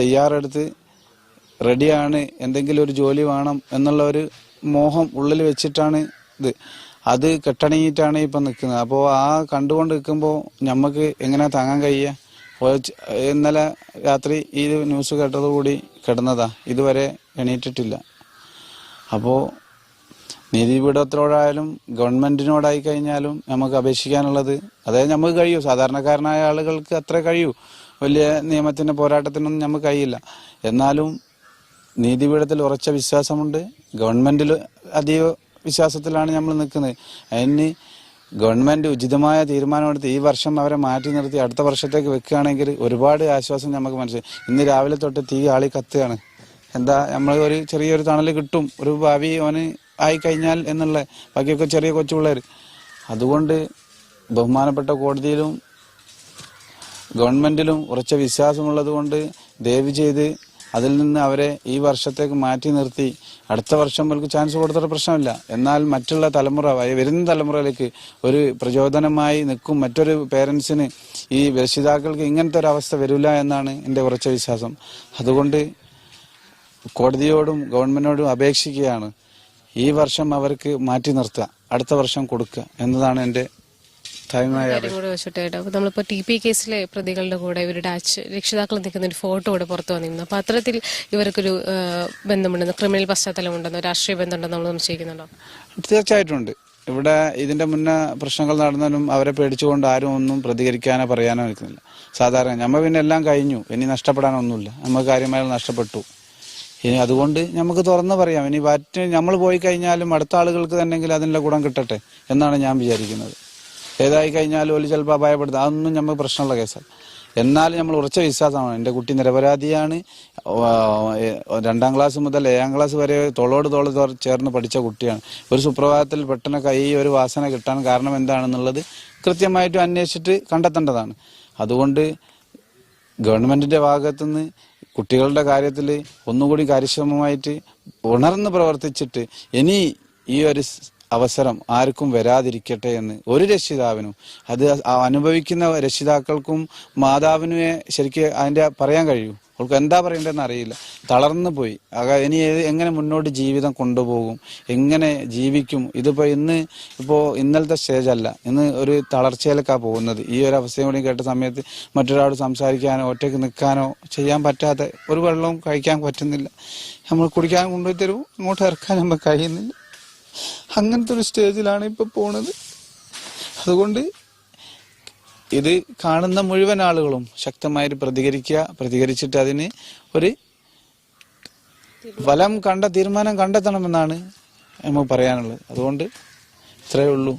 തയ്യാറെടുത്ത് റെഡിയാണ് എന്തെങ്കിലും ഒരു ജോലി വേണം എന്നുള്ള ഒരു മോഹം ഉള്ളിൽ വെച്ചിട്ടാണ് ഇത്. അത് കെട്ടണങ്ങിയിട്ടാണ് ഇപ്പം നിൽക്കുന്നത്. അപ്പോൾ ആ കണ്ടുകൊണ്ട് നിൽക്കുമ്പോൾ നമുക്ക് എങ്ങനെ താങ്ങാൻ കഴിയുക? ഇന്നലെ രാത്രി ഈ ന്യൂസ് കേട്ടതുകൂടി കിടന്നതാ. ഇതുവരെ എണീറ്റിട്ടില്ല. അപ്പോൾ നീതിപീഠത്തിനോടായാലും ഗവൺമെന്റിനോടായി കഴിഞ്ഞാലും നമുക്ക് അപേക്ഷിക്കാനുള്ളത് അതായത് നമുക്ക് കഴിയൂ. സാധാരണക്കാരനായ ആളുകൾക്ക് അത്ര കഴിയൂ. വലിയ നിയമത്തിന്റെ പോരാട്ടത്തിനൊന്നും നമുക്ക് കഴിയില്ല. എന്നാലും നീതിപീഠത്തിൽ ഉറച്ച വിശ്വാസമുണ്ട്. ഗവൺമെന്റിൽ അതീവ വിശ്വാസത്തിലാണ് നമ്മൾ നിൽക്കുന്നത്. അതിന് ഗവൺമെന്റ് ഉചിതമായ തീരുമാനമെടുത്ത് ഈ വർഷം അവരെ മാറ്റി നിർത്തി അടുത്ത വർഷത്തേക്ക് വെക്കുകയാണെങ്കിൽ ഒരുപാട് ആശ്വാസം നമുക്ക് മനസ്സിലായി. ഇന്ന് രാവിലെ തൊട്ട് തീ ആളി കത്തുകയാണ്. എന്താ നമ്മൾ ഒരു ചെറിയൊരു തണൽ കിട്ടും. ഒരു ഭാവി അവന് ആയി കഴിഞ്ഞാൽ എന്നുള്ള ബാക്കിയൊക്കെ ചെറിയ കൊച്ചു പിള്ളേർ അതുകൊണ്ട് ബഹുമാനപ്പെട്ട കോടതിയിലും ഗവൺമെന്റിലും ഉറച്ച വിശ്വാസമുള്ളത് കൊണ്ട് ദയവ് ചെയ്ത് അതിൽ നിന്ന് അവരെ ഈ വർഷത്തേക്ക് മാറ്റി നിർത്തി അടുത്ത വർഷം അവർക്ക് ചാൻസ് കൊടുത്തിട്ട് പ്രശ്നമില്ല. എന്നാൽ മറ്റുള്ള തലമുറ വരുന്ന തലമുറയിലേക്ക് ഒരു പ്രചോദനമായി നിൽക്കും മറ്റൊരു പേരൻസിന് ഈ രക്ഷിതാക്കൾക്ക് ഇങ്ങനത്തെ ഒരു അവസ്ഥ വരില്ല എന്നാണ് എന്റെ ഉറച്ച വിശ്വാസം. അതുകൊണ്ട് കോടതിയോടും ഗവൺമെന്റിനോടും അപേക്ഷിക്കുകയാണ്. ഈ വർഷം അവർക്ക് മാറ്റി നിർത്തുക അടുത്ത വർഷം കൊടുക്കുക എന്നതാണ് എന്റെ കാര്യം കൂടെ ടി പി കേസിലെ പ്രതികളുടെ കൂടെ ഇവരുടെ അച്ഛ രക്ഷിതാക്കൾ നിൽക്കുന്ന ഒരു ഫോട്ടോ ഇവിടെ പുറത്തു വന്നിരുന്നു. അപ്പൊ അത്തരത്തിൽ ഇവർക്കൊരു ബന്ധമുണ്ടെന്ന് ക്രിമിനൽ പശ്ചാത്തലമുണ്ടെന്നോ രാഷ്ട്രീയ ബന്ധമുണ്ടെന്നോ നമ്മൾ സംശയിക്കുന്നുണ്ടോ തീർച്ചയായിട്ടും ഉണ്ട്. ഇവിടെ ഇതിന്റെ മുന്നേ പ്രശ്നങ്ങൾ നടന്നാലും അവരെ പേടിച്ചുകൊണ്ട് ആരും ഒന്നും പ്രതികരിക്കാനോ പറയാനോ നിൽക്കുന്നില്ല. സാധാരണ നമ്മ പിന്നെ എല്ലാം കഴിഞ്ഞു. ഇനി നഷ്ടപ്പെടാനൊന്നുമില്ല. നമ്മൾ കാര്യമായി നഷ്ടപ്പെട്ടു. ഇനി അതുകൊണ്ട് നമുക്ക് തുറന്ന് പറയാം. ഇനി മറ്റ് നമ്മൾ പോയി കഴിഞ്ഞാലും അടുത്ത ആളുകൾക്ക് തന്നെങ്കിൽ അതിനുള്ള ഗുണം കിട്ടട്ടെ എന്നാണ് ഞാൻ വിചാരിക്കുന്നത്. ഏതായി കഴിഞ്ഞാൽ ഒരു ചിലപ്പോൾ അപായപ്പെടുത്തുക അതൊന്നും നമുക്ക് പ്രശ്നമുള്ള കേസാണ് എന്നാലും നമ്മൾ ഉറച്ച വിശ്വാസമാണ്. എന്റെ കുട്ടി നിരപരാധിയാണ്. രണ്ടാം ക്ലാസ് മുതൽ ഏഴാം ക്ലാസ് വരെ തോളോട് തോൾ ചേർന്ന് പഠിച്ച കുട്ടിയാണ്. ഒരു സുപ്രഭാതത്തിൽ പെട്ടെന്ന് കൈ ഒരു വാസന കിട്ടാൻ കാരണം എന്താണെന്നുള്ളത് കൃത്യമായിട്ടും അന്വേഷിച്ചിട്ട് കണ്ടെത്തേണ്ടതാണ്. അതുകൊണ്ട് ഗവൺമെന്റിന്റെ ഭാഗത്തുനിന്ന് കുട്ടികളുടെ കാര്യത്തിൽ ഒന്നുകൂടി കാര്യക്ഷമമായിട്ട് ഉണർന്ന് പ്രവർത്തിച്ചിട്ട് ഇനി ഈ ഒരു അവസരം ആർക്കും വരാതിരിക്കട്ടെ എന്ന് ഒരു രക്ഷിതാവിനും അത് അനുഭവിക്കുന്ന രക്ഷിതാക്കൾക്കും മാതാവിനുമേ ശരിക്കും അതിന്റെ പറയാൻ കഴിയൂ. അവൾക്ക് എന്താ പറയേണ്ടതെന്ന് അറിയില്ല. തളർന്നു പോയി. ഇനി എങ്ങനെ മുന്നോട്ട് ജീവിതം കൊണ്ടുപോകും? എങ്ങനെ ജീവിക്കും? ഇതിപ്പോ ഇന്ന് ഇപ്പോ ഇന്നലത്തെ സ്റ്റേജ് അല്ല. ഇന്ന് ഒരു തളർച്ചയിലേക്കാ പോകുന്നത്. ഈ ഒരു അവസ്ഥയും കൂടി കേട്ട സമയത്ത് മറ്റൊരാളോട് സംസാരിക്കാനോ ഒറ്റയ്ക്ക് നിൽക്കാനോ ചെയ്യാൻ പറ്റാതെ ഒരു വെള്ളവും കഴിക്കാൻ പറ്റുന്നില്ല. നമ്മൾ കുടിക്കാൻ കൊണ്ടുപോയി തരുമോ? അങ്ങോട്ട് ഇറക്കാൻ നമുക്ക് കഴിയുന്നില്ല. അങ്ങനത്തെ ഒരു സ്റ്റേജിലാണ് ഇപ്പൊ പോണത്. അതുകൊണ്ട് ഇത് കാണുന്ന മുഴുവൻ ആളുകളും ശക്തമായി പ്രതികരിക്കുക പ്രതികരിച്ചിട്ട് അതിന് ഒരു ഫലം കണ്ട തീരുമാനം കണ്ടെത്തണമെന്നാണ് നമുക്ക് പറയാനുള്ളത്. അതുകൊണ്ട് ഇത്രയേ ഉള്ളൂ.